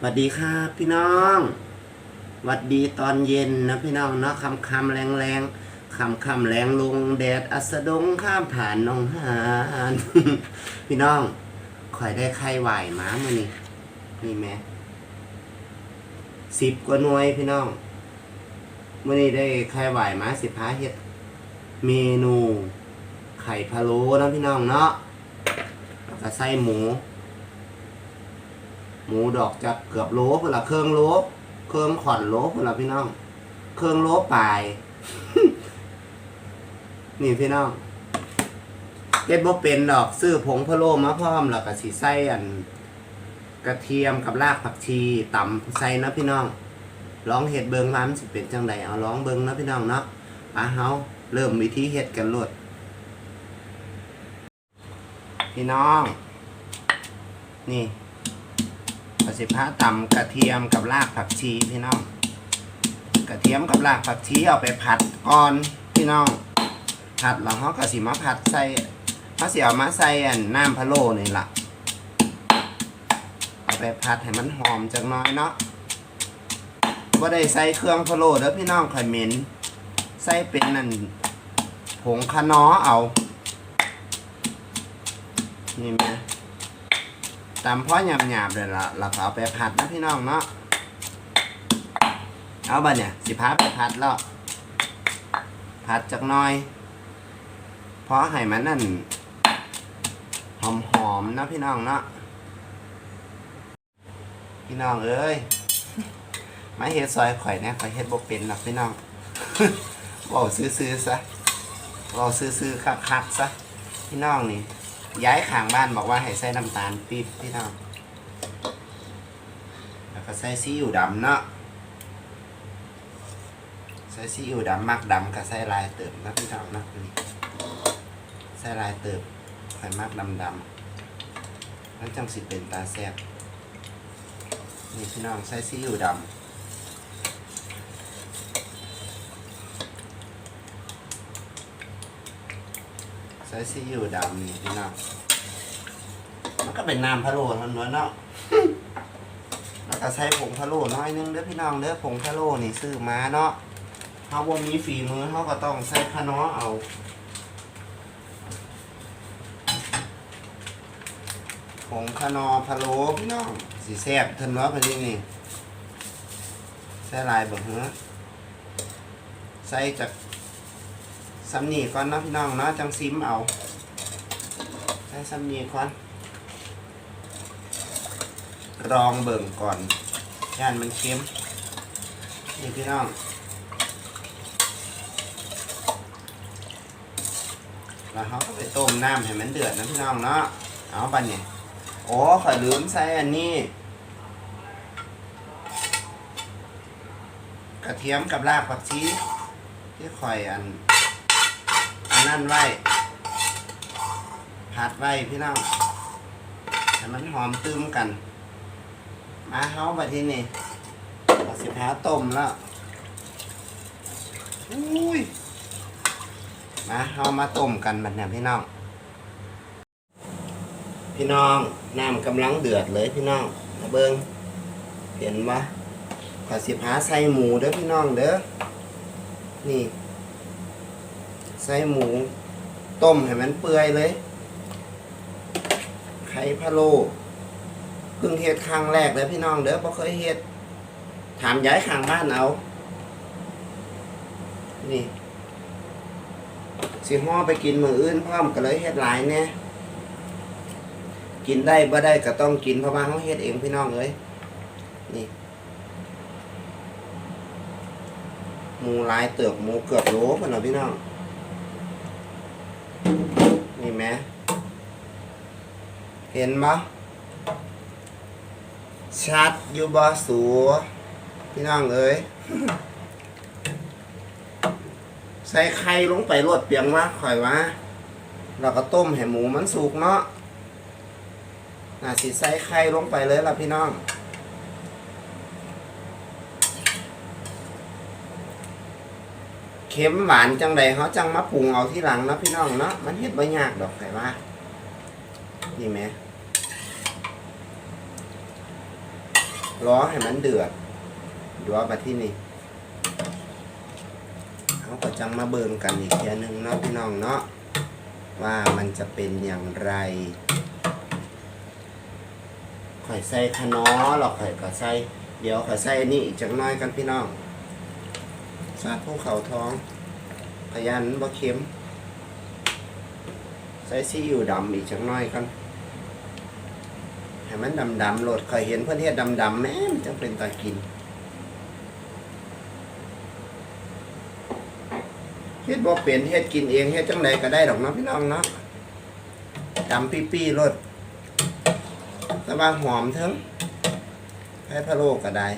สวัสดีครับพี่น้องสวัสดีตอนเย็นนะพี่น้องเนาะคำคำแรงแรงคำคำแรงลงแดดอัสดงข้ามผ่านนองหานพี่น้องคอยได้ไข่ไหวหมามานี่นี่แม่สิบกว่าหน่วยพี่น้องเมื่อนี้ได้ไข่ไหวหมาสิบห้าเฮ็ดเมนู ไข่พะโล้นะพี่น้องเนาะแล้วก็ไส้หมู หมูดอกจะเกือบโลพุ่นละเครื่องโลเครื่องขอนโลพุ่นละพี่น้อง เครื่องโลปลาย นี่พี่น้องเฮ็ดบ่เป็นดอกซื้อผงพะโล้มาพร้อมแล้วก็สิใส่อัน กระเทียมกับรากผักชีตำใส่นะพี่น้องลองเฮ็ดเบิงว่ามันสิเป็นจังไดเอาลองเบิงนะพี่น้องเนาะปาเฮาเริ่มวิธีเฮ็ดกันโลดพี่น้อง นี่ สิบห้าตำกระเทียมกับรากผักชีพี่น้อง กระเทียมกับรากผักชีเอาไปผัดก่อนพี่น้อง ผัดแล้วเขาก็สิมาผัดใส่มาเสียวมาใส่นน้ำพะโล้นี่ล่ะเอาไปผัดให้มันหอมจังน้อยเนาะว่าได้ใส่เครื่องพะโล้เด้อพี่น้องข่อยเหม็นใส่เป็นนั่นผงคะน้อเอา นี่ไหม ตามพ่อหยาบๆเลยละเราก็เอาไปผัดนะพี่น้องเนาะเอาบ่เนี่ยสิพาไปผัดแล้วผัดจักน่อยเพราะให้มันนั่นหอมๆนะพี่น้องเนาะพี่น้องเอ้ยมาเฮ็ดซอยข่อยเนี่ยข่อยเฮ็ดบ่เป็นหรอกพี่น้องบอกซื้อๆซะบอกซื้อๆคักๆซะพี่น้องนี่ ย้ายข้างบ้านบอกว่าให้ใส่น้ำตาลปี๊บพี่น้องแล้วก็ใส่ซีอิ๊วดำเนาะใส่ซีอิ๊วดำมักดำก็ใส่ลายเติมนะพี่น้องนะนี่ใส่ลายเติมค่มักดำดำแล้วจังสิเป็นตาแซ่บนี่พี่น้องใส่ซีอิ๊วดำ ใส่ซีอิ๊วดำนี่พี่น้องมันก็เป็นน้ำพะโล้ทั้งนั้นเนาะแล้วก็ใส่ผงพะโล้น้อยนึงเด้อพี่น้องเด้อผงพะโล้นี่ซื้อมาเนาะเฮาบ่มีฝีมือเฮาก็ต้องใส่ขน้อเอาผงขนอพะโล้พี่น้องสิแซ่บเทันเนาะพอดีนี่ใส่หลายเบ่เหรอใส่จาก ซ้ำนีก่อนเนาะพี่น้องเนาะจังซิมเอาใส่ซ้ำนีก่อนลองเบิ่งก่อนย่านมันเค็มนี่พี่น้องแล้วเขาก็ไปต้มน้ำให้มันเดือดนะพี่น้องเนาะเอาไปเนี่ยโอ้ขอลืมใส่อันนี้ กระเทียมกับรากผักชีที่ข่อยอัน อันนั่นไว้ผัดไว้พี่น้องให้มันหอมตึมกัน มาเฮามาที่นี่เอาสิบห้าต้มแล้วอุ้ยมาเฮามาต้มกันบัดเนี่ยพี่น้อง พี่น้องน้ำกำลังเดือดเลยพี่น้องมาเบิงเห็นปะขอสิบห้าใส่หมูเด้อพี่น้องเด้อนี่ ใส่หมู ต้มให้มันเปื่อยเลย ไข่พะโล้เพิ่งเฮ็ดครั้งแรกเลยพี่น้องเด้อบ่เคยเฮ็ด ถามย้ายข้างบ้านเอา นี่ สิห่อไปกินมืออื่นพร้อมก็เลยเฮ็ดหลายแน่กินได้บ่ได้ก็ต้องกินเพราะว่าเฮาเฮ็ดเองพี่น้องเอ้ยนี่หมูหลายเติบหมูเกือบโลพุ่นน่ะพี่น้อง นี่แหมเห็นบ่ชัดอยู่บ่สูพี่น้องเอ้ยใส่ไข่ลงไปรวดเปียงว่าข่อยว่าเราก็ต้มให้หมูมันสุกเนาะน่าสิใส่ไข่ลงไปเลยล่ะพี่น้อง ค็มหวานจังใดเขาจังมาปรุงเอาที่หลังเนาะพี่น้องเนาะมันเฮ็ดบ่ยากดอกไข่ว่านี่แหมรอให้มันเดือดดูว่ามาที่นี่เขาก็จังมาเบิ่งกันอีกเทียนึงเนาะพี่น้องเนาะว่ามันจะเป็นอย่างไรข่อยใส่ขนอหรอกข่อยก็ใส่เดี๋ยวข่อยใส่อันนี้อีกจักหน้อยกันพี่น้อง สาดภูเขาท้องพยันบ่เค็ม ใส่ซีอิ๊วดำอีกจักหน้อยกันให้มันดำๆโหลดเคยเห็นเพื่อนเฮ็ดดำๆแม่มันจังเป็นตากินเฮ็ดบ่เป็นเฮ็ดกินเองเฮ็ดจังไดก็ได้ดอกเนาะพี่น้องเนาะดำปี้ๆโลดแต่ว่าหอมเถิงให้พะโล้ก็ได้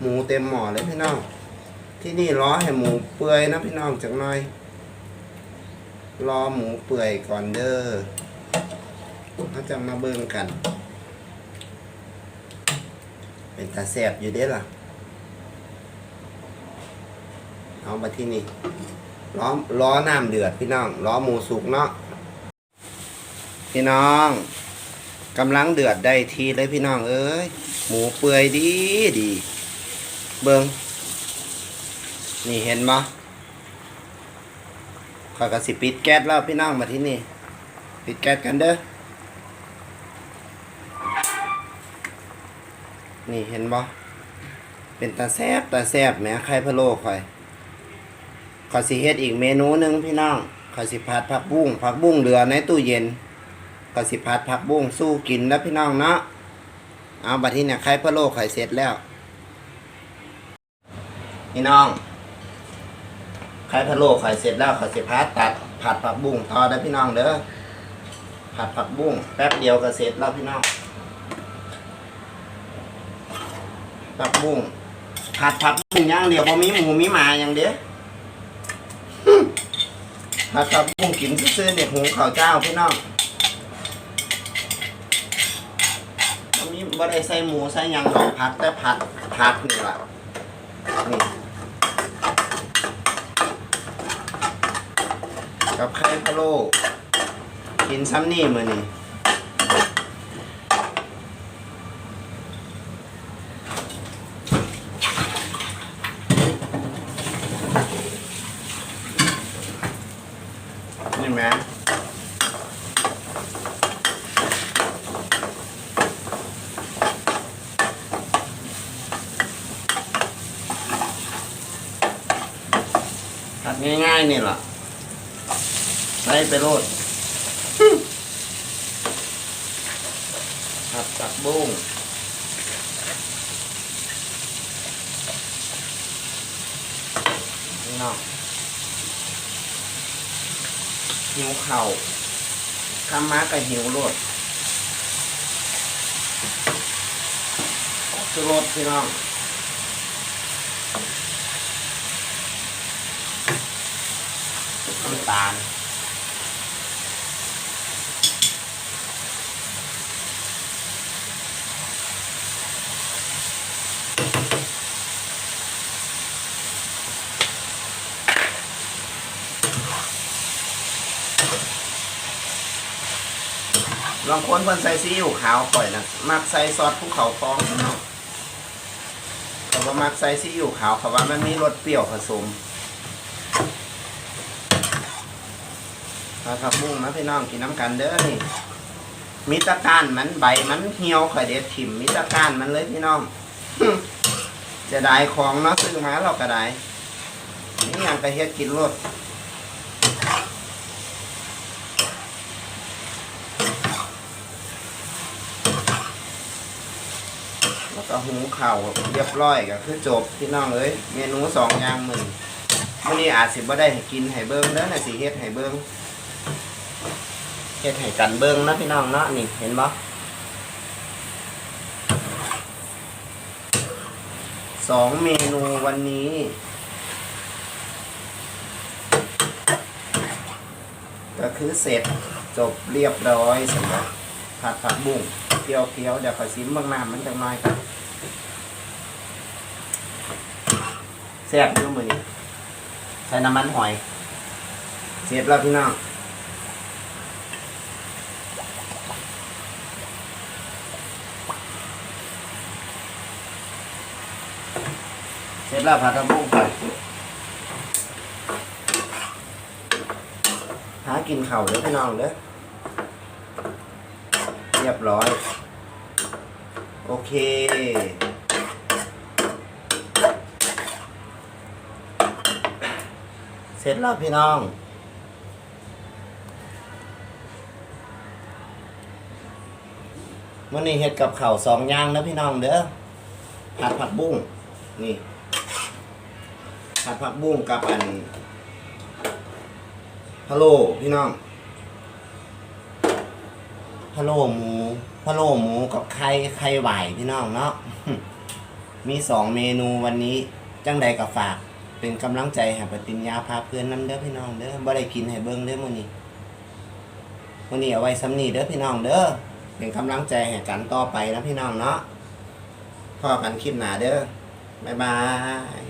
หมูเต็มหม้อเลยพี่น้อง ที่นี่รอให้หมูเปื่อยนะพี่น้องจักหน่อย รอหมูเปื่อยก่อนเด้อเขาจะมาเบิ่งกัน เป็นตาแสบอยู่เด้ล่ะ เอามาที่นี่ล้อล้อน้ำเดือดพี่น้องล้อหมูสุกเนาะพี่น้องกำลังเดือดได้ทีเลยพี่น้องเอ้ยหมูเปื่อยดีดี เบิงนี่เห็นบ่ขอยกระสิปิดแก๊สแล้วพี่น้องมาที่นี่ ปิดแก๊สกันเด้อ นี่เห็นบ่เป็นตาแซบตาแซบแหมไข่พะโล้ข่อยขอยสิเฮ็ดอีกเมนูหนึ่งพี่น้องขอยสิผัดผักบุ้งผักบุ้งเหลือในตู้เย็นขอยสิผัดผักบุ้งสู้กินแล้วพี่น้องเนาะเอาบัดนี้เนี่ยไข่พะโล้ข่อยเสร็จแล้ว พี่น้องไข่พะโล้ข่อยเสร็จแล้วข่อยสิผัดตัดผัดผักบุ้งต่อได้พี่น้องเด้อผัดผักบุ้งแป๊บเดียวก็เสร็จแล้วพี่น้องผักบุ้งผัดผักบุ้งย่างเดียวพอมีหมูมีหมาอย่างเดียวผัดผักบุ้งกินซื่อเนี่ยหุงข้าวเจ้าพี่น้องบ่มีบ่ได้ใส่หมูใส่ยังดอกผัดแต่ผัดผัดนี่ล่ะ กับไข่พะโล้กินซ้ำนี่มือนี้นี่แม่ ง่ายๆนี่แหละใส่ไปโรดผัดผักบุ้งนี่เนาะหิวเข่าข้ามมากับหิวรถสุรสพี่น้อง น้ำตาลบางคนเพิ่นใส่ซีอิ๊วขาวก่อยนะมักใส่ซอสภูเขาทองเนาะเขาก็มักใส่ซีอิ๊วขาวเขาว่ามันมีรสเปรี้ยวผสม ถ้าผักบุ้งนะพี่น้องกินน้ำกันเด้อนี่มีตะก้านมันใบมันเหี่ยวข่อยเด็ดถิ่มมีตะก้านมันเลยพี่น้องจะได้ของเนาะซื้อมาเราก็ได้นี่ยังกระเฮ็ดกินรสแล้วก็หุงข้าเรียบร้อยก็คือจบพี่น้องเอ้ยเมนูสองอย่างมือมื้อนี้อาจสิบ่ได้ให้กินให้เบิ่งเด้อน่ะสิเฮ็ดให้เบิ่ง เฮ็ดให้กันเบิ่งนะพี่น้องเนาะนี่เห็นบ่สองเมนูวันนี้ก็คือเสร็จจบเรียบร้อยสำหรับผัดผักบุ้งเคี้ยวเดี๋ยวขอชิมบางน้ำมันจังน้อยครับแซ่บอยู่มือนี้ใส่น้ำมันหอย เสร็จแล้วพี่น้อง แล้วผัดผักบุ้งไปหากินเข่าเด้อพี่น้องเด้อเรียบร้อย โอเคเสร็จแล้วพี่น้อง มื่อนี้เฮ็ดกับข้าวสองย่างนะพี่น้องเด้อผัดผักบุ้งนี่ ผัดผักบุ้งกับอันพะโล้พี่น้องพะโล้หมูพะโล้หมูกับไข่ไข่ไหวพี่น้องเนาะมีสองเมนูวันนี้จังใดกับฝาก เป็นกำลังใจให้ปฏิญญาพาเพื่อนน้ำเด้อพี่น้องเด้อบ่ได้กินให้เบิ่งเด้อมื้อนี้มื้อนี้เอาไว้ซ้ำนี้เด้อพี่น้องเด้อเป็นกำลังใจให้กันต่อไปนะพี่น้องเนาะพอกันคลิปหนาเด้อบ๊ายบาย